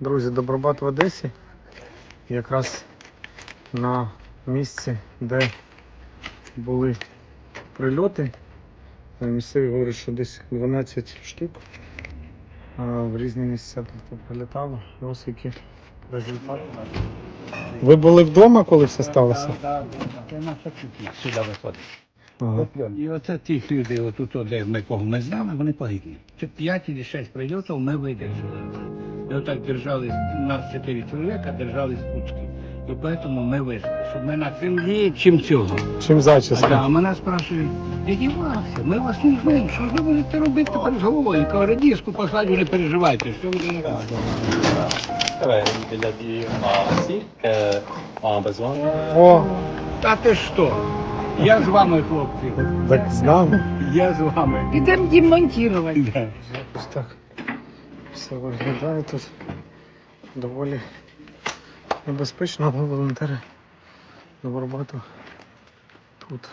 Друзі, Добробат в Одесі. Якраз на місці, де були прильоти. Місцеві говорять, що десь 12 штук в різні місця тут прилітало. І ось які результати. Ви були вдома, коли все сталося? Так, це наша кухня сюди виходить. Ага. І оце тих людей, отут, де ми кого ми знали, вони погибли. Це 5 чи 6 прильотів ми видержали. І отак держали, нас 4 чоловіка держали з пучки. І тому ми вийшли, щоб ми на землі, чим цього. Чим А мене спрашують, дяді Вася, ми вас не знаємо, що ж ви будете робити тепер з головою? Кажу, радійську посадю, не переживайте, що ви не робите. Ouais, il a dit si, qu'on a besoin. О, Та ти що? Я з вами, хлопці. так з нами. Я з вами. Ідемо демонтувати. Да. Ось так все виглядає тут доволі небезпечно, але волонтери на роботу тут